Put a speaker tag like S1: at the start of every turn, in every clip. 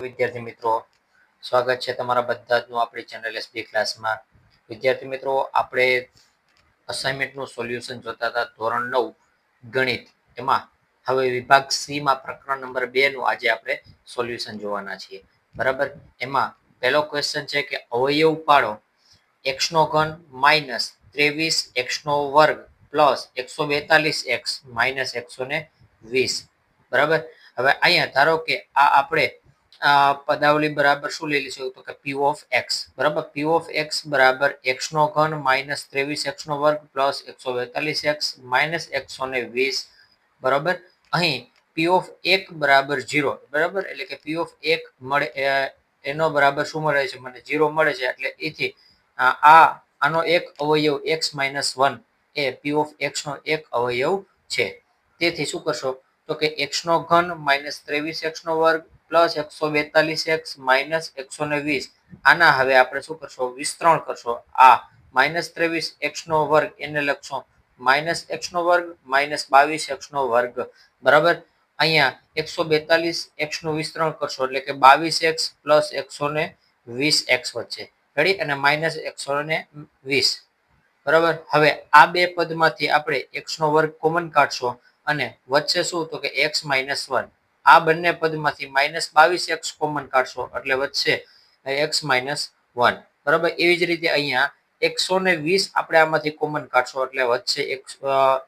S1: વિદ્યાર્થી મિત્રો, સ્વાગત છે તમારા બધા જનું આપણી ચેનલ એસબી ક્લાસમાં વિદ્યાર્થી મિત્રો, આપણે અસાઇનમેન્ટનું સોલ્યુશન જોતા હતા ધોરણ નવ, ગણિત. એમાં હવે વિભાગ સીમાં પ્રકરણ નંબર બેનું આજે આપણે સોલ્યુશન જોવાના છીએ. બરાબર? એમાં પહેલો ક્વેશ્ચન છે કે અવયવ પાડો. એક્સનો ઘન માઇનસ ત્રેવીસ એક્સનો વર્ગ પ્લસ એકસો બેતાલીસ એક્સ માઇનસ એકસો ને વીસ. બરાબર? હવે અહીંયા ધારો કે આ આપણે પદાવલી બરાબર શું લઈ લઈશું તો કે પી ઓફ એક્સ બરાબર? પી ઓફ એક્સ બરાબર એક્સનો ઘન માઇનસ ત્રેવીસ એક્સનો વર્ગ પ્લસ એકસો બેતાલીસ એક્સ માઇનસ એકસો ને વીસ. બરાબર? અહીં પી ઓફ એક બરાબર જીરો બરાબર? એટલે કે પી ઓફ એક મળે એનો બરાબર શું મળે છે? મને જીરો મળે છે. એટલે એથી, આ આનો એક અવયવ એક્સ માઇનસ વન એ પી ઓફ એક્સનો એક અવયવ છે. તેથી શું કરશો? તો કે એક્સનો ઘન માઇનસ ત્રેવીસ એક્સનો વર્ગ પ્લસ એકસો બેતાલીસ એક્સ માઇનસ એકસો ને વીસ. આના હવે આપણે શું કરશો? વિસ્તરણ કરશો. આ માઇનસ ત્રેવીસ એક્સ નો વર્ગ એને લખશો. માઇનસ એક્સ નો વર્ગ, માઇનસ બાવીસ એક્સ નો વર્ગ. બરાબર? અહીંયા એકસો બેતાલીસ એક્સનું વિસ્તરણ કરશો એટલે કે બાવીસ એક્સ પ્લસ એકસો ને વીસ એક્સ વચ્ચે. રેડી અને માઇનસ એકસો ને વીસ. બરાબર? હવે આ બે પદમાંથી આપણે એક્સ નો વર્ગ કોમન કાઢશો અને વચ્ચે શું? તો કે એક્સ માઇનસ વન. આ બંને પદમાંથી માઇનસ બાવીસ એક્સ કોમન કાઢશો એટલે વચ્ચે એક્સ માઇનસ વન બરાબર? એવી જ રીતે અહીંયા એકસો ને વીસ આપણે આમાંથી કોમન કાઢશો એટલે વચ્ચે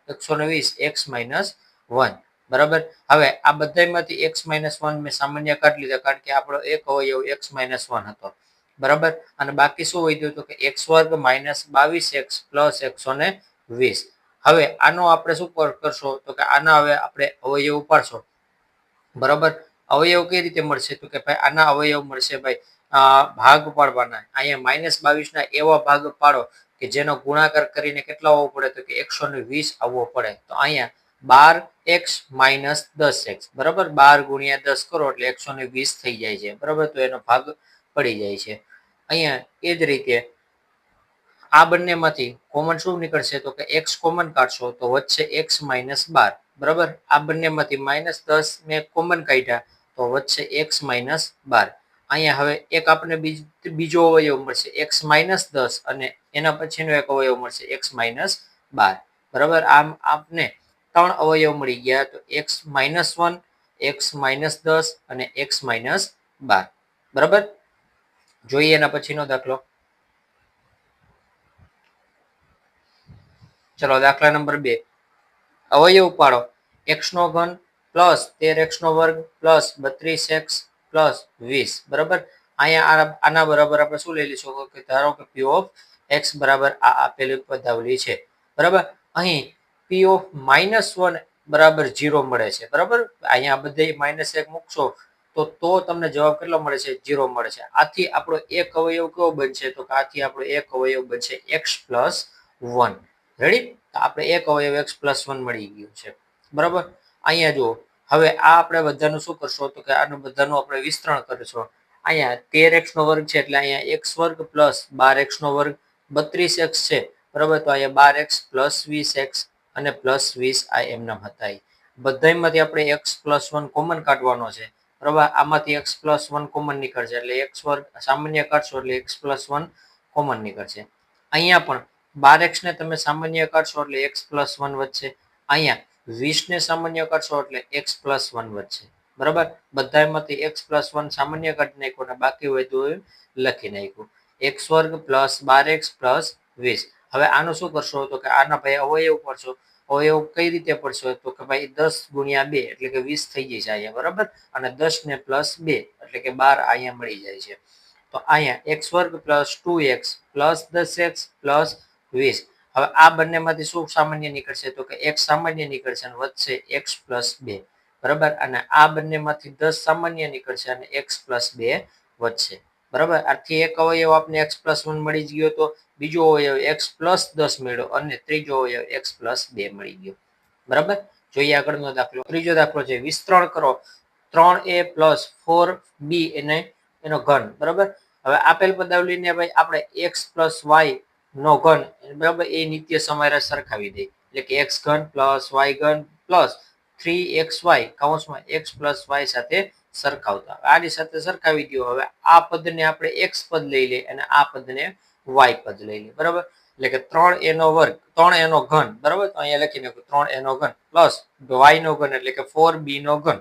S1: એકસો ને વીસ એક્સ માઇનસ વન બરાબર? હવે આ બધામાંથી એક્સ માઇનસ વન મેં સામાન્ય કાઢી લીધા કારણ કે આપણો એક અવયવ એક્સ માઇનસ વન હતો. બરાબર? અને બાકી શું વધ્યું તો કે એક્સ વર્ગ માઇનસ બાવીસ એક્સ પ્લસ એકસો ને વીસ. હવે આનો આપણે શું કર- કરશો તો કે આના હવે આપણે અવયવ ઉપાડશો. બરાબર? અવયવ કઈ રીતે મળશે? તો કે ભાઈ આના અવયવ મળશે ભાઈ ભાગ પાડવાના. અહીંયા માઇનસ બાવીસ ના એવા ભાગ પાડો કે જેનો ગુણાકાર કરીને કેટલા આવવો પડે? તો કે એકસો વીસ આવવો પડે. તો અહીંયા બાર એક્સ માઇનસ દસ એક્સ, બરાબર? બાર ગુણ્યા દસ કરો એટલે એકસો ને વીસ થઈ જાય છે. બરાબર? તો એનો ભાગ પડી જાય છે. અહીંયા એ જ રીતે આ બંનેમાંથી કોમન શું નીકળશે? તો કે એક્સ કોમન કાઢશો તો વચ્ચે એક્સ માઇનસ બાર. બરાબર? આ બંનેમાંથી માઇનસ દસ મેં કોમન કાઢ્યા, તો વચ્ચે એક્સ માઇનસ બાર. અહીંયા હવે એક આપણને બીજો અવયવ મળશે એક્સ માઇનસ દસ અને એના પછીનો એક અવયવ મળશે એક્સ માઇનસ બાર. બરાબર? આમ આપને ત્રણ અવયવ મળી ગયા, તો x minus one x minus દસ અને એક્સ માઇનસ બાર. બરાબર? જોઈએ એના પછીનો દાખલો. ચલો, દાખલા નંબર બે. અવયવ પાડો એક્સનો ઘન પ્લસ તેર એક્સનો વર્ગ પ્લસ બત્રીસ એક્સ પ્લસ વીસ. બરાબર? અહીંયા આના બરાબર આપણે શું લઈ લઈશું? કે ધારો કે પી ઓફ એક્સ બરાબર આ આપેલી પદાવલી છે. બરાબર? અહીં પી ઓફ માઇનસ વન બરાબર જીરો મળે છે. બરાબર? અહીંયા બધે માઇનસ એક મૂકશો તો તો તમને જવાબ કેટલો મળે છે? જીરો મળે છે. આથી આપણો એક અવયવ કેવો બનશે? તો આથી આપણો એક અવયવ બનશે એક્સ પ્લસ વન રેડી આપણે એક અવયવ એક્સ પ્લસ વન મળી ગયું છે. બરાબર? અહીંયા જુઓ. હવે આ આપણે બધાનું શું કરશો? તો કે આનું બધાનું આપણે વિસ્તરણ કરીશું. અહીંયા તેર એક્સ નો વર્ગ છે એટલે અહીંયા એક્સ વર્ગ પ્લસ બાર એક્સ નો વર્ગ બત્રીસ એક્સ છે. બરાબર? તો અહીંયા બાર એક્સ પ્લસ વીસ એક્સ અને પ્લસ વીસ આ એમના હતા બધામાંથી આપણે એક્સ પ્લસ વન કોમન કાઢવાનો છે. બરાબર? આમાંથી એક્સ પ્લસ વન કોમન નીકળશે એટલે એક્સ વર્ગ સામાન્ય કાઢશો એટલે એક્સ પ્લસ વન કોમન નીકળશે. અહીંયા પણ બાર એક્સ ને તમે સામાન્ય કરશો એટલે એક્સ પ્લસ વન વધશે. અહીંયા વીસ ને સામાન્ય કરશો એટલે એક્સ પ્લસ વન વધશે. બરાબર? બધામાંથી એક્સ પ્લસ વન સામાન્ય કાઢી નાખ્યું અને બાકી હોય તો લખી નાખ્યું. એક્સ વર્ગ પ્લસ બાર એક્સ પ્લસ વીસ. હવે આનું શું કરશો? તો કે આના ભાઈ અવયવ પડશો. અવયવ કઈ રીતે પડશો? તો કે ભાઈ દસ ગુણ્યા બે એટલે કે વીસ થઈ જાય છે અહીંયા, બરાબર? અને દસ ને પ્લસ બે એટલે કે બાર અહીંયા મળી જાય છે. તો અહીંયા એક્સ વર્ગ પ્લસ ટુ એક્સ પ્લસ દસ એક્સ પ્લસ વીસ. હવે આ બંનેમાંથી શું સામાન્ય નીકળશે? તો કે એક સામાન્ય નીકળશે અને વધશે એક્સ પ્લસ બે. બરાબર? અને આ બંનેમાંથી દસ સામાન્ય નીકળશે અને એક્સ પ્લસ બે વધશે. બરાબર? આથી એક અવયવ આપને એક્સ પ્લસ વન મળી ગયો તો બીજો અવયવ એક્સ પ્લસ દસ મળ્યો અને ત્રીજો અવયવ એક્સ પ્લસ બે મળી ગયો. બરાબર? જોઈએ આગળનો દાખલો. ત્રીજો દાખલો છે. વિસ્તરણ કરો. ત્રણ એ પ્લસ ફોર બી એને, એનો ઘન. બરાબર? હવે આપેલ પદાવલીને ભાઈ આપણે એક્સ પ્લસ વાય નો ઘન. બરાબર, એ નિત્ય સમારે સરખાવી દે. એટલે કે એક્સ ઘન પ્લસ વાય ઘન પ્લસ થ્રી એક્સ વાય કૌંસમાં એક્સ પ્લસ વાય સાથે સરખાવતા. આની સાથે સરખાવી દો હવે આ પદને આપણે એક્સ પદ લઈ લઈએ અને આ પદને વાય પદ લઈ લઈએ. બરાબર? એટલે કે ત્રણ એનો વર્ગ, ત્રણ એનો ઘન. બરાબર? અહીંયા લખી નાખું, ત્રણ એનો ઘન પ્લસ વાય નો ઘન એટલે કે ફોર બી નો ઘન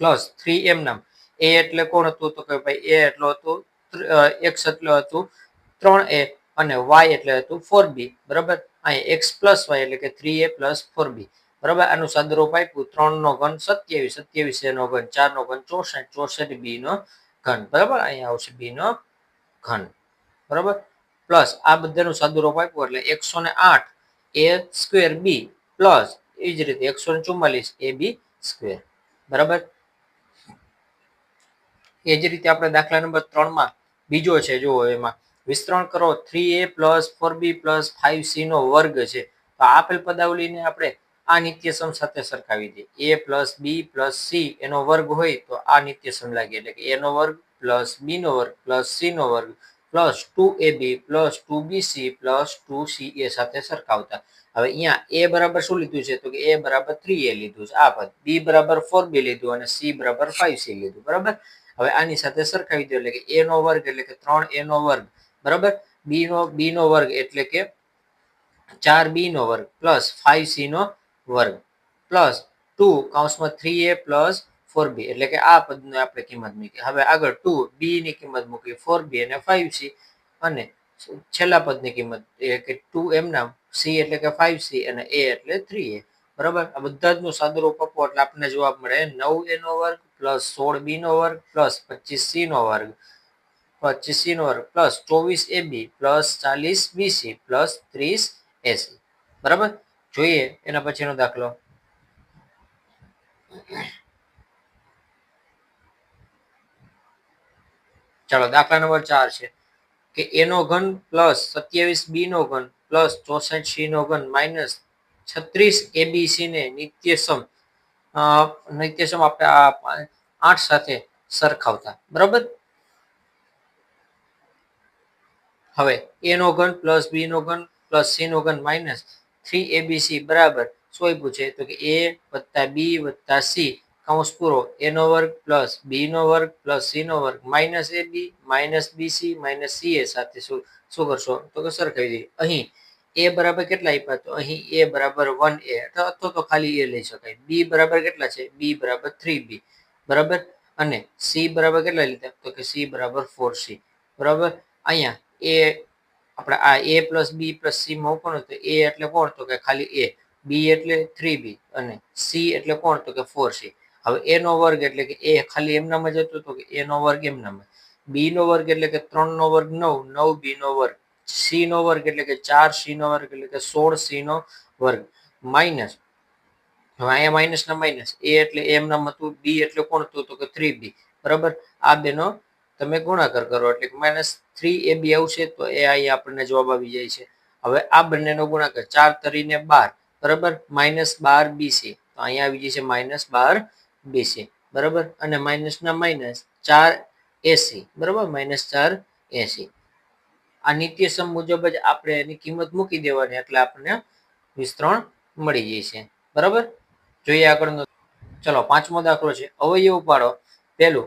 S1: પ્લસ થ્રી એમ નામ. એ એટલે કોણ હતું? તો કે ભાઈ, એ એટલો હતું એક્સ એટલો હતું, ત્રણ એ. અને વાય એટલે હતું ફોર બી બરાબર? અહીં એક્સ પ્લસ વાય એટલે કે three a plus four b બરાબર? આનું સદરૂપ આપ્યું, ત્રણ નો ઘન સત્યાવીસ સત્યાવીસ એનો ઘન ચાર નો ઘન ચોસઠ ચોસઠ બી નો ઘન. બરાબર? અહીંયા આવશે બી નો ઘન. બરાબર? પ્લસ આ બધાનું સદરૂપ આપ્યું એટલે એકસો ને આઠ એ સ્ક્વેર બી પ્લસ એ જ રીતે એકસો ને ચુમ્માલીસ એ બી સ્ક્વેર બરાબર? એ જ રીતે આપણે દાખલા નંબર ત્રણમાં બીજો છે, જુઓ એમાં. વિસ્તરણ કરો. Three a plus, four b plus, five c નો વર્ગ છે. તો આપેલ પદાવલીને આપણે આ નિત્યસમ સાથે સરખાવી દઈએ. A plus b plus c એનો વર્ગ હોય તો આ નિત્યસમ લાગે. એટલે કે એનો વર્ગ પ્લસ બી નો વર્ગ પ્લસ સી નો વર્ગ plus two a b plus two b c plus two c a સાથે સરખાવતા. હવે અહીંયા એ બરાબર શું લીધું છે? તો કે એ બરાબર થ્રી એ લીધું છે. આ પદ. બી બરાબર ફોર બી લીધું અને સી બરાબર ફાઈવ સી લીધું. બરાબર? હવે આની સાથે સરખાવી દો. એટલે કે એ નો વર્ગ, એટલે કે ત્રણ એ નો વર્ગ. બરાબર? બી નો બી નો વર્ગ એટલે કે ચાર બી નો વર્ગ પ્લસ ફાઈવ સી નો વર્ગ plus two કાઉન્સમાં three a plus four b એટલે કે આ પદની આપણે કિંમત મૂકી. હવે આગળ ટુ બી ની કિંમત મૂકી ફોર બી અને ફાઈવ સી અને છેલ્લા પદની કિંમત એ કે ટુ એમના સી એટલે કે ફાઈવ સી અને એ એટલે થ્રી એ બરાબર? આ બધા જ નું સાદુરૂપ આપો એટલે આપણને જવાબ મળે નવ એ નો વર્ગ પ્લસ સોળ બી નો વર્ગ પ્લસ પચીસ સી નો વર્ગ. પચીસ નો વર્ગ પ્લસ ચોવીસ એ બી પ્લસ ચાલીસ બીસી પ્લસ ત્રીસ એસી. બરાબર? જોઈએ એના પછીનો દાખલો. ચાલો, દાખલા નંબર ચાર છે. કે એનો ઘન પ્લસ સત્યાવીસ બી નો ઘન પ્લસ ચોસઠ સી નો ઘન માઇનસ છત્રીસ એબીસી ને નિત્યસમ નિત્યસમ આપણે આઠ સાથે સરખાવતા. બરાબર? હવે એ નો ઘન પ્લસ બી નો ઘન પ્લસ સી નો ઘન માઇનસ થ્રી એબીસી બરાબર. શું આપ્યું છે? તો કે એ વત્તા બી વત્તા સી કૌંસ પૂરો એ નો વર્ગ પ્લસ બી નો વર્ગ પ્લસ સી નો વર્ગ minus a b minus bc minus c a સાથે શું શું કરશો? તો કે સરખાવી દઈએ અહીં એ બરાબર કેટલા આપ્યા? તો અહીં એ બરાબર વન એ અથવા તો ખાલી એ લઈ શકાય. બી બરાબર કેટલા છે? બી બરાબર થ્રી બી બરાબર? અને સી બરાબર કેટલા લીધા? તો કે સી બરાબર ફોર સી બરાબર? અહીંયા એ આપણે આ a plus b plus c માં કોણ તો એ એટલે કોણ? તો કે ખાલી એ બી એટલે થ્રી બી અને સી એટલે કોણ? તો કે ફોર સી હવે એ નો વર્ગ એટલે કે એ ખાલી એમનામાં જ હતું તો કે એ નો વર્ગ એમનામાં. બી નો વર્ગ એટલે કે ત્રણ નો વર્ગ નવ નવ બી નો વર્ગ. સી નો વર્ગ એટલે કે ચાર સી નો વર્ગ એટલે કે સોળ સી નો વર્ગ. માઇનસ હવે અહીંયા માઇનસ ના માઇનસ એ એટલે એમ નામ હતું બી એટલે કોણ હતું? તો કે થ્રી બી બરાબર? આ બેનો તમે ગુણાકાર કરો એટલે માઇનસ થ્રી એ બી આવશે તો એ અહીંયા આપણને જવાબ આવી જાય છે. હવે આ બંનેનો ગુણાકાર ચાર તરીને બાર, બરાબર? માઇનસ બાર બીસી તો અહીંયા આવી છે માઇનસ બાર બીસી બરાબર? અને માઇનસના માઇનસ ચાર એસી બરાબર? માઇનસ ચાર એસી આ નિત્યસમ મુજબ જ આપણે એની કિંમત મૂકી દેવાની એટલે આપણને વિસ્તરણ મળી છે, બરાબર? જોઈએ આગળનો. ચલો, પાંચમો દાખલો છે. અવયવ પાડો પહેલું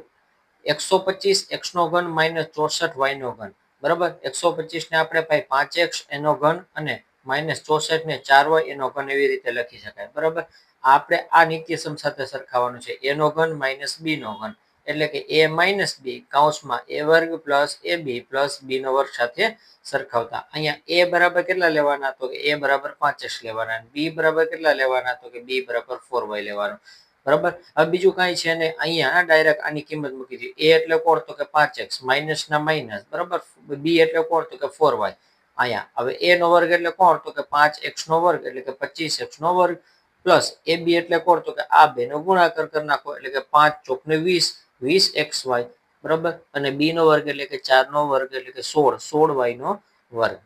S1: એકસો પચીસ એક્સનો ઘન માઇનસ ચોસઠ વાયનો ઘન. બરાબર? એકસો પચીસ ને આપણે ભાઈ પાંચ એક્સ, એનો ઘન અને માઇનસ ચોસઠ ને ચાર વાય, એનો ઘન એવી રીતે લખી શકાય. બરાબર? આપણે આ નિત્યસમ સાથે સરખાવાનું છે. એનો ઘન માઇનસ બી નો ઘન. એટલે કે એ માઇનસ બી કાઉન્સમાં એ વર્ગ પ્લસ એ બી પ્લસ બી નો વર્ગ સાથે સરખાવતા. અહીંયા એ બરાબર કેટલા લેવાના? તો કે એ બરાબર પાંચ એક્સ લેવાના. બી બરાબર કેટલા લેવાના? તો કે બી બરાબર ફોર વાય લેવાનું. બરાબર? હવે બીજું કાંઈ છે ને અહીંયા ડાયરેક્ટ આની કિંમત મૂકી દીધી. એ એટલે કોણ? તો કે પાંચ એક્સ. માઇનસ ના માઇનસ બરાબર? બી એટલે કોણ? તો કે ફોર વાય અહીંયા. હવે એ નો વર્ગ એટલે કોણ? તો કે પાંચ એક્સ નો વર્ગ એટલે કે પચીસ એક્સ નો વર્ગ. પ્લસ એ બી એટલે કોણ? તો કે આ બે નો ગુણાકાર કરી નાખો એટલે કે પાંચ ચોક ને વીસ વીસ એક્સ વાય. બરાબર? અને બી નો વર્ગ એટલે કે ચાર નો વર્ગ એટલે કે સોળ. સોળ વાય નો વર્ગ.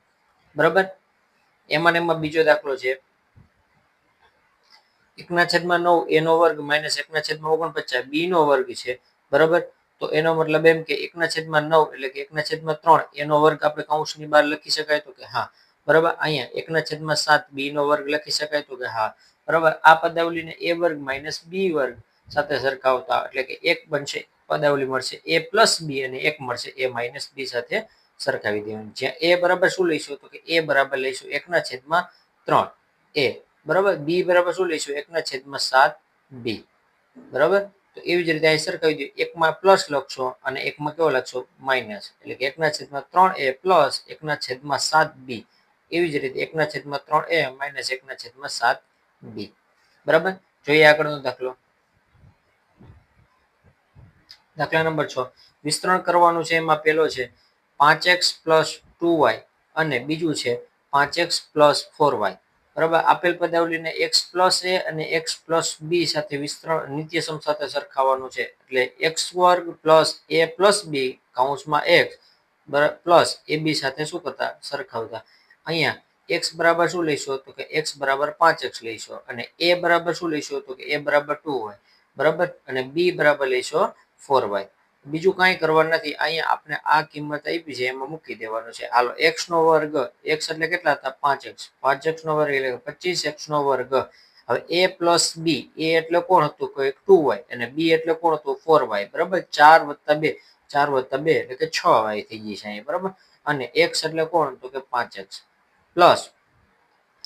S1: બરાબર? એમાં એમાં બીજો દાખલો છે. એકના છેદમાં નવ, એનો વર્ગ માઇનસ એકના છેદમાં ઓગણપચાસ બી નો વર્ગ છે, બરાબર? તો એનો મતલબ એમ કે એકના છેદમાં નવ એટલે કે એકના છેદમાં ત્રણ, એનો વર્ગ આપણે કૌંસની બહાર લખી શકાય તો કે હા, બરાબર? અહીંયા એકના છેદમાં સાત બી નો વર્ગ લખી શકાય તો કે હા, બરાબર? આ પદાવલીને એ વર્ગ માઇનસ બી વર્ગ સાથે સરખાવતા એટલે કે એક બનશે પદાવલી મળશે, એ પ્લસ બી અને એક મળશે, એ માઇનસ બી સાથે સરખાવી દેવાનું. જ્યાં એ બરાબર શું લઈશું તો કે એ બરાબર લઈશું એકના છેદમાં ત્રણ, એ. બરાબર? બી બરાબર શું લઈશું? એકના છેદમાં સાત બી બરાબર? તો એવી જ રીતે અહીં સરખાવી દઈએ. એકમાં પ્લસ લખશો અને એકમાં કેવો લખશો? માઇનસ એટલે કે એકના છેદમાં ત્રણ એ પ્લસ એકના છેદમાં સાત બી એવી જ રીતે એકના છેદમાં ત્રણ એ માઇનસ એકના છેદમાં સાત બી બરાબર? જોઈએ આગળનો દાખલો. દાખલા નંબર છ. વિસ્તરણ કરવાનું છે એમાં પહેલો છે પાંચ એક્સ પ્લસ ટુ વાય અને બીજું છે પાંચ એક્સ પ્લસ ફોર વાય. બરાબર? આપેલ પદાવલીને એક્સ પ્લસ એ અને એક્સ પ્લસ બી સાથે વિસ્તરણ નિત્યસમ સાથે સરખાવવાનું છે. એટલે એક્સ વર્ગ પ્લસ એ પ્લસ બી કાઉન્સમાં એક્સ પ્લસ એ બી સાથે શું કરતા? સરખાવતા. અહીંયા એક્સ બરાબર શું લઈશું? તો કે એક્સ બરાબર પાંચ એક્સ લઈશું. અને એ બરાબર શું લઈશું? તો કે એ બરાબર ટુ હોય. બરાબર? અને બી બરાબર લઈશો ફોર વાય બીજું કાંઈ કરવાનું નથી. અહીંયા આપણે આ કિંમત આપી છે, એમાં મૂકી દેવાનું છે. હાલો એક્સ નો વર્ગ એક્સ એટલે કેટલા હતા? પાંચ એક્સ. પાંચ એક્સ નો વર્ગ એટલે પચીસ એક્સ નો વર્ગ. હવે એ પ્લસ બી એ એટલે કોણ હતું? કે ટુ વાય અને બી એટલે કોણ હતું? ફોર વાય બરાબર? ચાર વત્તા બે. ચાર વત્તા બે એટલે કે છ વાય થઈ ગઈ છે અહીંયા, બરાબર? અને એક્સ એટલે કોણ હતું? કે પાંચ એક્સ. પ્લસ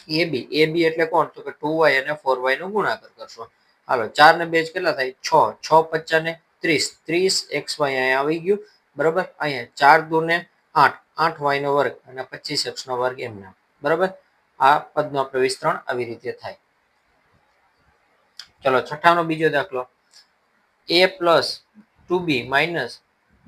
S1: એ બી એ બી એટલે કોણ હતું? કે ટુ વાય અને ફોર વાય નો ગુણાકાર કરશો. હાલો, ચાર ને બે કેટલા થાય? છ. છ પચાસ ત્રીસ. ત્રીસ એક્સ વાય અહીંયા આવી ગયું. બરાબર? અહીંયા ચાર દુ ને આઠ. આઠ વાય નો વર્ગ અને પચીસ એક્સનો વર્ગ એમના. બરાબર? આ પદનો આપણે વિસ્તરણ આવી રીતે થાય. ચલો, છઠ્ઠાનો બીજો દાખલો. A plus two b minus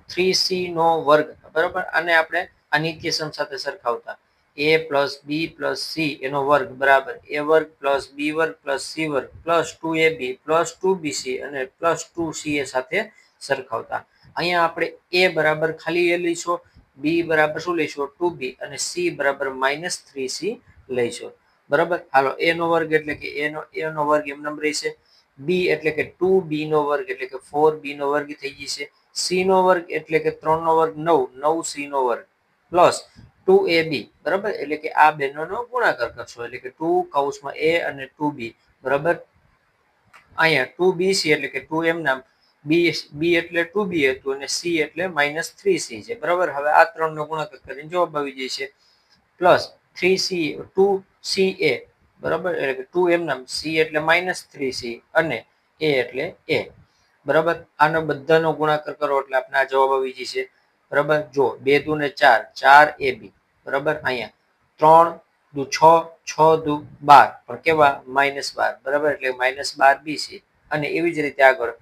S1: three c નો વર્ગ. બરાબર? આને આપણે અનિત્ય સમ સાથે સરખાવતા. A plus b plus c એનો વર્ગ, બરાબર. એ વર્ગ પ્લસ બી વર્ગ પ્લસ સી વર્ગ plus two a b plus two b c અને પ્લસ ટુ સી એ સાથે સરખાવતા. અહીંયા આપણે એ બરાબર ખાલી એ લઈશું બી બરાબર શું લઈશું? ટુ બી અને સી બરાબર માઇનસ થ્રી સી લઈશું. બરાબર? હાલો એ નો વર્ગ એટલે કે એનો એનો વર્ગ એમ નંબર રહેશે. બી એટલે કે ટુ બી નો વર્ગ એટલે કે ફોર બી નો વર્ગ થઈ જશે. સી નો વર્ગ એટલે કે ત્રણ નો વર્ગ, નવ. નવ સી નો વર્ગ. પ્લસ ટુ એ બી, બરાબર? એટલે કે આ બેનો ગુણાકાર કરશો. એટલે કે ટુ કૌશમાં એ અને ટુ બી, બરાબર? અહીંયા ટુ બી સી એટલે કે ટુ એમ નામ, બી બી એટલે ટુ બી હતું અને સી એટલે માઇનસ થ્રી સી છે. બરાબર? હવે આ ત્રણનો ગુણાકાર કરીને જવાબ આવી જાય છે. Plus three c, two c a, બરાબર? એટલે કે ટુ એમ નામ, સી એટલે માઇનસ થ્રી સી અને એ એટલે એ. બરાબર? આનો બધાનો ગુણાકાર કરો એટલે આપણે આ જવાબ આવી જશે. બરાબર? જો, બે દુ ને ચાર ચાર એ બી, બરાબર? અહીંયા. ત્રણ દુ છ છ દુ બાર, પણ કેવા? માઇનસ બાર, બરાબર? એટલે માઇનસ બાર બી છે. અને એવી જ રીતે આગળ,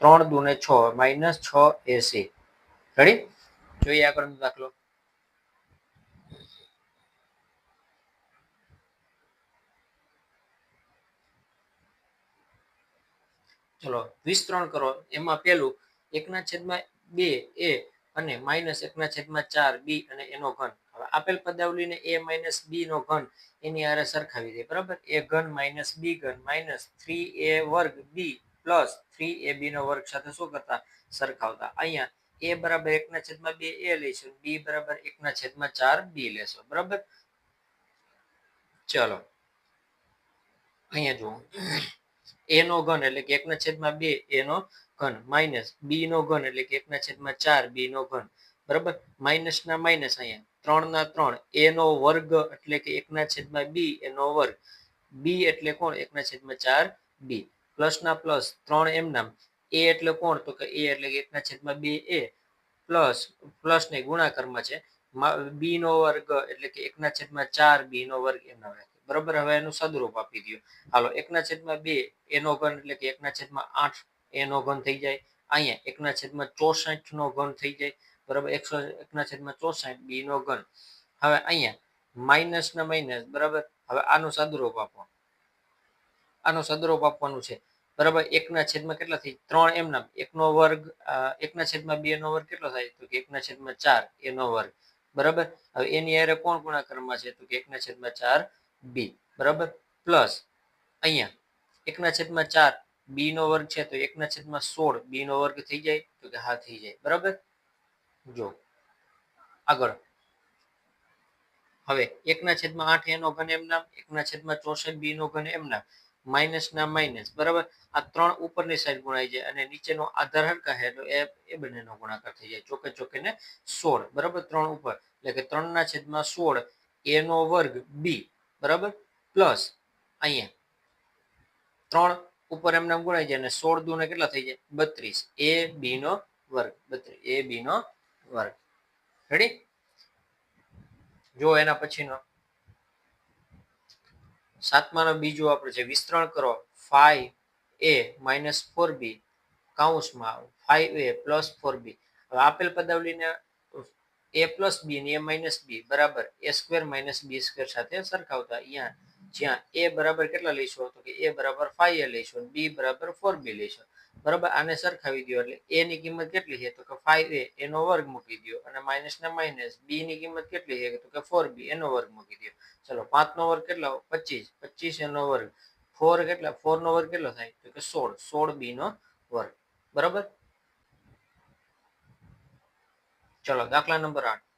S1: ત્રણ દુ ને છ, માઇનસ છ એ સી રેડી જોઈએ આગળનો દાખલો. ચલો, વિસ્તરણ કરો. એમાં પેલું એકના છેદમાં બે એ અને માઇનસ એકના છેદમાં ચાર બી અને એનો ઘન. હવે આપેલ પદાવલીને એ માઇનસ બી નો ઘન એની આરે સરખાવી દે બરાબર? એ ઘન માઇનસ બી ઘન માઇનસ થ્રી એ વર્ગ બી પ્લસ થ્રી એ બી નો વર્ગ સાથે શું કરતા? સરખાવતા. અહીંયા એ બરાબર એકના છેદમાં બે એ લઈશું બી બરાબર એકના છેદમાં ચાર બી લેશો. બરાબર? ચલો. અહીંયા જુઓ. એનો ઘન એટલે કે એકના છેદમાં બે એનો ઘન માઇનસ બી નો ઘન એટલે કે એકના છેદમાં ચાર બી નો ઘન. બરાબર? માઇનસ ના માઇનસ અહીંયા. ત્રણ ના ત્રણ એ નો વર્ગ એટલે કે એકના છેદમાં બી એનો વર્ગ. બી એટલે કોણ? એકના છેદમાં ચાર બી પ્લસ ના પ્લસ ત્રણ એમ નામ. એ એટલે કોણ? તો કે એ એટલે કે એકના છેદમાં બે એ પ્લસ પ્લસ ને ગુણાકારમાં છે. બી નો વર્ગ એટલે કે એકના છેદમાં ચાર બી નો વર્ગ એમના બરાબર? હવે એનું સદરૂપ આપી દો હાલો, એકના છેદમાં બે એનો ઘન એટલે કે એકના છેદમાં આઠ એનો ઘન થઈ જાય. અહીંયા એકના છેદમાં ચોસઠ નો ઘન થઈ જાય. બરાબર એકસો એકના છેદમાં ચોસઠ બી નો ઘન. હવે અહીંયા માઇનસ ને માઇનસ, બરાબર? હવે આનો સદરૂપ આપો. આનો સદરૂપ આપવાનું છે. બરાબર એકના છેદમાં કેટલા થઈ? ત્રણ એમના એકનો વર્ગ એકના છેદમાં બે નો વર્ગ કેટલો થાય? તો કે એકના છેદમાં ચાર એનો વર્ગ. બરાબર? હવે એની હારે કોણ ગુણાકારમાં છે? તો કે એકના છેદમાં ચાર બી. બરાબર? પ્લસ અહીંયા એકના છેદમાં ચાર બી નો વર્ગ છે તો એકના છેદમાં સોળ બી નો વર્ગ થઈ જાય તો કે હા થઈ જાય. બરાબર? જો, આગળ. હવે, એકના છેદમાં આઠ એનો ઘન એમ નામ, એકના છેદમાં ચોસઠ બી નો ઘન એમ નામ માઇનસના માઇનસ, બરાબર? આ ત્રણ ઉપરની સાઈડ ગુણાઈ જાય અને નીચેનો આધાર છે તો એ એ બંનેનો ગુણાકાર થઈ જાય, ચોકે ચોકે ને સોળ, બરાબર? ત્રણ ઉપર, એટલે કે ત્રણના છેદમાં સોળ, એ નો વર્ગ બી, બરાબર? પ્લસ અહીંયા, ત્રણ ઉપર એમને ગુણાઈ જાય સોળ દુને કેટલા થઈ જાય? બત્રીસ. એ, બી નો વર્ગ. બત્રીસ. એ, બી નો વર્ગ. રેડી જો એના પછીનો. સાતમાનો બીજો આપણે છે વિસ્તરણ કરો five a minus four b કાઉન્સમાં five a plus four b. હવે આપેલ પદાવલીને એ પ્લસ બી ને એ માઇનસ બી. બરાબર. A square minus b square સાથે સરખાવતા. અહીંયા જ્યાં એ બરાબર કેટલા લઈશું તો કે એ બરાબર ફાઈવ એ લઈશું બી બરાબર ફોર બી લઈશું. બરાબર? આને સરખાવી દો એટલે એ ની કિંમત કેટલી છે? તો કે ફાઈવ એ એનો વર્ગ મૂકી દો અને માઇનસ ને માઇનસ બી ની કિંમત કેટલી છે? તો કે ફોર બી એનો વર્ગ મૂકી દો ચલો, પાંચ નો વર્ગ કેટલો પચીસ. પચીસ એનો વર્ગ. ફોર કેટલા? ફોર નો વર્ગ કેટલો થાય? તો કે સોળ. સોળ બી નો વર્ગ. બરાબર? ચલો, દાખલા નંબર આઠ.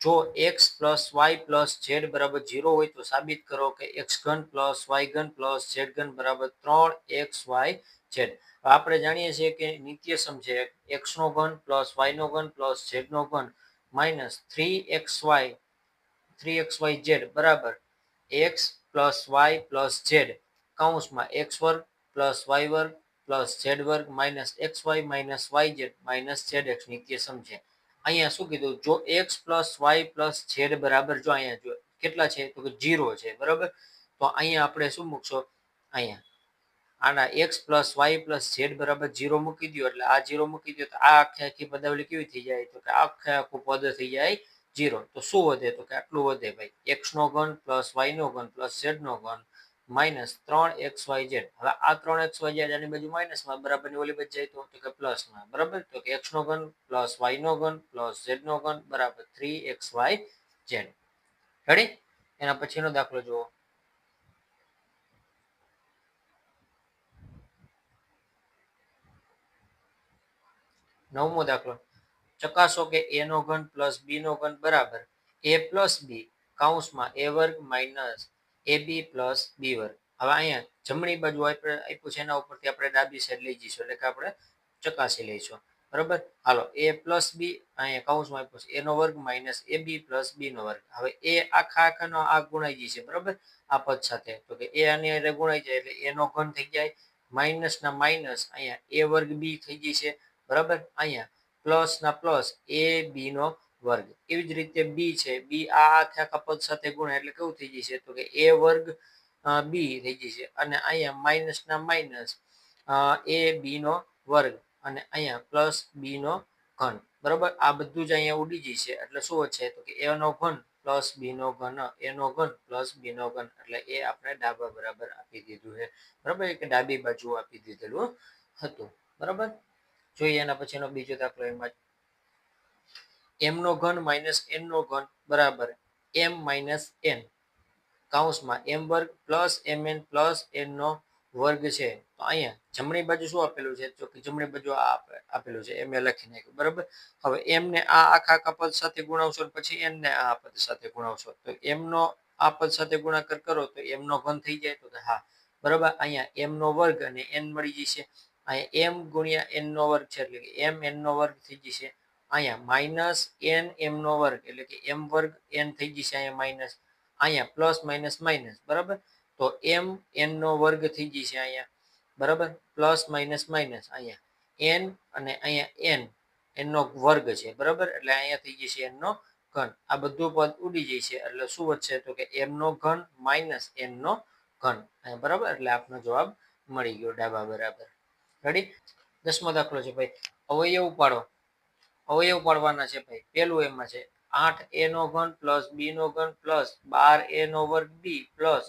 S1: જો x plus y plus z બરાબર ઝીરો હોય તો સાબિત કરો કે એક્સ ઘન પ્લસ વાય ઘન પ્લસ ઝેડ ઘન બરાબર ત્રણ એક્સ વાય ઝેડ આપણે જાણીએ છીએ કે નિત્યસમ છે એક્સ નો ઘન પ્લસ વાય નો ઘન પ્લસ ઝેડ નો ઘન minus three x y three x y z બરાબર x plus y plus z કૌંસમાં એક્સ વર્ગ પ્લસ વાય વર્ગ પ્લસ ઝેડ વર્ગ minus x y minus y z minus z x નિત્યસમ છે. અહીંયા શું કીધું? જો x plus y plus z બરાબર જો અહીંયા જો કેટલા છે? તો કે જીરો છે, બરાબર? તો અહીંયા આપણે શું મૂકશો? અહીંયા. આના x plus y plus z બરાબર જીરો મૂકી દો એટલે આ જીરો મૂકી દો તો આ આખી આખી પદાવલી કેવી થઈ જાય? તો કે આખે આખું પદ થઈ જાય જીરો તો શું વધે? તો કે આટલું વધે ભાઈ. એક્સ નો ઘન પ્લસ વાય નો ઘન પ્લસ ઝેડ નો ઘન. માઇનસ ત્રણ એક્સ વાય ઝેડ. હવે આ ત્રણ એક્સ વાય ઝેડ આની બાજુ માઇનસમાં બરાબરની ઓલી બાજુ જાય તો કે પ્લસમાં. બરાબર? તો કે એક્સ નો ઘન પ્લસ વાય નો ઘન પ્લસ ઝેડ નો ઘન બરાબર three x y z. Ready એના પછીનો દાખલો જુઓ. નવમો દાખલો. ચકાસો કે એ નો ઘન પ્લસ બી નો ઘન બરાબર. એ પ્લસ બી કાઉન્સમાં એ વર્ગ minus a B plus b વર્ગ. હવે અહીંયા જમણી બાજુ આપ્યું છે, એના ઉપરથી આપણે ડાબી સાઈડ લઈ જઈશું, એટલે કે આપણે ચકાસી લઈશું. બરાબર? હાલો, એ પ્લસ બી અહીંયા કાઉન્સમાં આપ્યું છે, એનો વર્ગ માઇનસ એ બી પ્લસ બી નો વર્ગ. હવે એ આખા આખાનો આ ગુણાઈ જશે, બરાબર? આ પદ સાથે. તો કે એ આની એટલે ગુણાઈ જાય એટલે એનો ઘન થઈ જાય, માઇનસ ના માઇનસ અહીંયા એ વર્ગ બી થઈ જશે, બરાબર? અહીંયા પ્લસ ના પ્લસ એ બી નો વર્ગ. એવી જ રીતે બી છે. બી આ આખા આખા પદ સાથે ગુણ એટલે કેવું થઈ જશે તો કે એ વર્ગ બી થઈ જશે. અને અહીંયા માઇનસ ના માઇનસ એ બી નો વર્ગ અને અહીંયા પ્લસ બી નો ઘન. બરાબર? આ બધું જ અહીંયા ઉડી જશે. એટલે શું છે તો કે એ નો ઘન પ્લસ બી નો ઘન એ નો ઘન પ્લસ બી નો ઘન. એટલે એ આપણે ડાબા બરાબર આપી દીધું છે. બરાબર? કે ડાબી બાજુ આપી દીધેલું હતું. બરાબર? જોઈએ એના પછીનો બીજો દાખલો એમાં એમ નો ઘન માઇનસ એનનો ઘન બરાબર એમ માઇનસ એન કાઉન્સમાં એમ વર્ગ પ્લસ એમ એન પ્લસ એનનો વર્ગ છે. તો અહીંયા જમણી બાજુ શું આપેલું છે? તો જમણી બાજુ આ આપેલું છે. એમ એ લખી નાખ્યું. બરાબર? હવે એમને આ આખા કપદ પદ સાથે ગુણાવશો પછી એમને આ પદ સાથે ગુણાવશો. તો એમનો આ પદ સાથે ગુણાકાર કરો તો એમનો ઘન થઈ જાય તો હા. બરાબર? અહીંયા એમનો વર્ગ અને એન મળી જશે. અહીંયા એમ ગુણ્યા એનનો વર્ગ છે એટલે કે એમ એનનો વર્ગ થઈ જશે. અહીંયા માઇનસ એન એમ નો વર્ગ, એટલે કે એમ વર્ગ એન થઈ જશે અહીંયા માઇનસ, અહીંયા પ્લસ માઇનસ માઇનસ, બરાબર? તો એમ એન નો વર્ગ થઈ જશે અહીંયા, બરાબર? પ્લસ માઇનસ માઇનસ, અહીંયા એન અને અહીંયા એન, એનનો વર્ગ છે, બરાબર? એટલે અહીંયા થઈ જશે એનનો ઘન. આ બધું પદ ઉડી જશે, એટલે શું વધશે? તો કે એમનો ઘન માઇનસ એનનો ઘન બરાબર? એટલે આપનો જવાબ મળી ગયો ડાબા બરાબર. રેડી દસમો દાખલો છે ભાઈ. અવયવ ઉપાડો. અવયવ પાડવાના છે ભાઈ. પેલું એમાં છે, આઠ એ નો ઘન પ્લસ બી નો ઘન પ્લસ બાર એ નો વર્ગ બી પ્લસ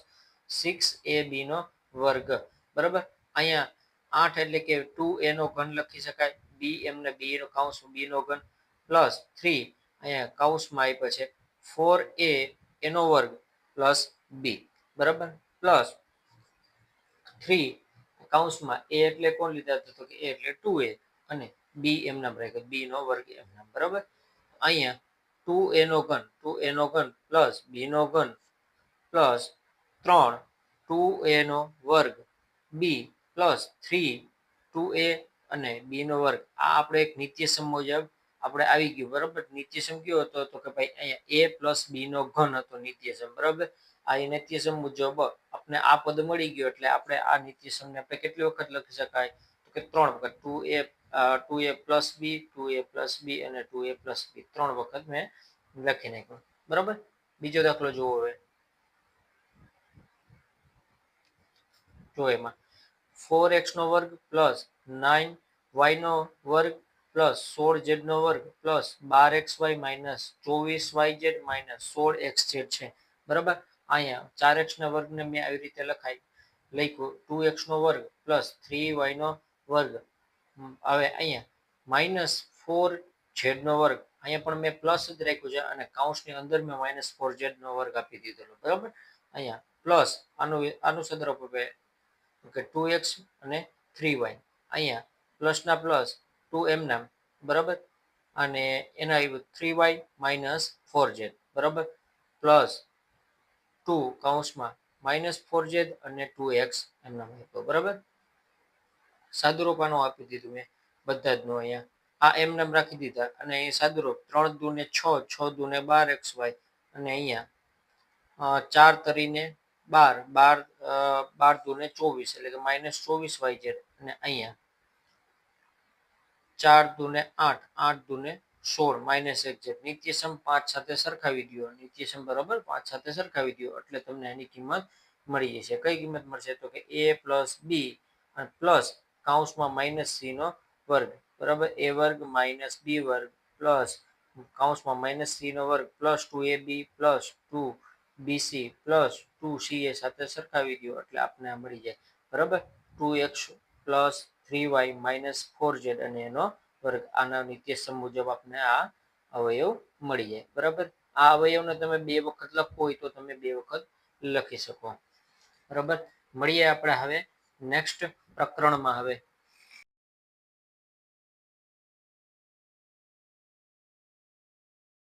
S1: સિક્સ એ બી નો વર્ગ. બરાબર? અહીંયા આઠ એટલે કે ટુ એ નો ઘન લખી શકાય. બી એમને બી નો કાઉન્સ બી નો ઘન પ્લસ થ્રી અહીંયા કાઉન્સમાં આપ્યો છે. ફોર એ એનો વર્ગ પ્લસ બી. બરાબર? પ્લસ થ્રી કાઉન્સમાં એ એટલે કોણ લીધા તો કે એ એટલે ટુ એ. અને બી એમના બ્રેકેટ બી નો વર્ગ એમના બરાબર? અહીંયા ટુ એનો ઘન ટુ એનો ઘન પ્લસ બી નો ઘન પ્લસ ત્રણ ટુ એનો વર્ગ b plus three two a અને બી નો વર્ગ. આ આપણે એક નિત્યસમ મુજબ આપણે આવી ગયું, બરાબર? નિત્યસમ કયો હતો? તો કે ભાઈ અહીંયા એ પ્લસ બી નો ઘન હતો નિત્યસમ બરાબર? આ એ નિત્યસમ મુજબ આપણે આ પદ મળી ગયો, એટલે આપણે આ નિત્યસમને આપણે કેટલી વખત લખી શકાય? કે ત્રણ વખત two a two a plus b two a plus b અને ટુ એ પ્લસ બી ત્રણ વખત મેં લખી નાખ્યું. બરાબર? બીજો દાખલો જુઓ હવે. જો એમાં. ફોર એક્સ નો વર્ગ પ્લસ નાઇન વાય નો વર્ગ પ્લસ સોળ ઝેડ નો વર્ગ પ્લસ બાર એક્સ વાય માઇનસ ચોવીસ વાય ઝેડ માઇનસ સોળ એક્સ ઝેડ છે. બરાબર? અહીંયા ચાર એક્સ ના વર્ગને મેં આવી રીતે લખાય, લખ્યું. ટુ એક્સ નો વર્ગ પ્લસ થ્રી વાય નો વર્ગ. હવે અહીંયા માઇનસ ફોર ઝેડ નો વર્ગ. અહીંયા પણ મેં પ્લસ જ રાખ્યું છે અને કાઉન્સની અંદર મેં માઇનસ ફોર ઝેડ નો વર્ગ આપી દીધેલો બરાબર? અહીંયા પ્લસ આનું આનું સદરૂપ હવે કે ટુ એક્સ અને થ્રી વાય અહીંયા પ્લસના પ્લસ ટુ એમ નામ બરાબર? અને એના આવ્યું three y minus four z બરાબર? પ્લસ ટુ કાઉન્સમાં માઇનસ ફોર ઝેડ અને ટુ એક્સ એમ નામ આપ્યો, બરાબર? સાદુરૂપ આનું આપી દીધું મેં બધા જ નો અહીંયા. આ એમ નામ રાખી દીધા. અને અહીં સાદુરૂપ ત્રણ દુને છ છ દુને બાર એક્સ વાય. અને અહીંયા ચાર તરીને બાર બાર બાર દુ ને ચોવીસ, એટલે કે માઇનસ ચોવીસ વાય ઝેડ. અને અહીંયા, ચાર દુને આઠ આઠ દુને સોળ, માઇનસ એક ઝેડ. નિત્યસમ પાંચ સાથે સરખાવી દો નિત્યસમ બરાબર પાંચ સાથે સરખાવી દો એટલે તમને એની કિંમત મળી જશે. કઈ કિંમત મળશે? તો કે એ પ્લસ બી અને પ્લસ કાઉન્સમાં માઇનસ સી નો વર્ગ, બરાબર? એ વર્ગ માઇનસ બી વર્ગ પ્લસ કાઉન્સમાં માઇનસ સી નો વર્ગ plus two a b plus two bc plus two c a સાથે સરખાવી દો એટલે આપને આ મળી જાય. બરાબર? Two x plus three y minus four z અને એનો વર્ગ. આના નિત્યસમ મુજબ આપને આ અવયવ મળી જાય. બરાબર? આ અવયવને તમે બે વખત લખવો હોય તો તમે બે વખત લખી શકો. બરાબર? મળીએ આપણે હવે નેક્સ્ટ પ્રકરણમાં હવે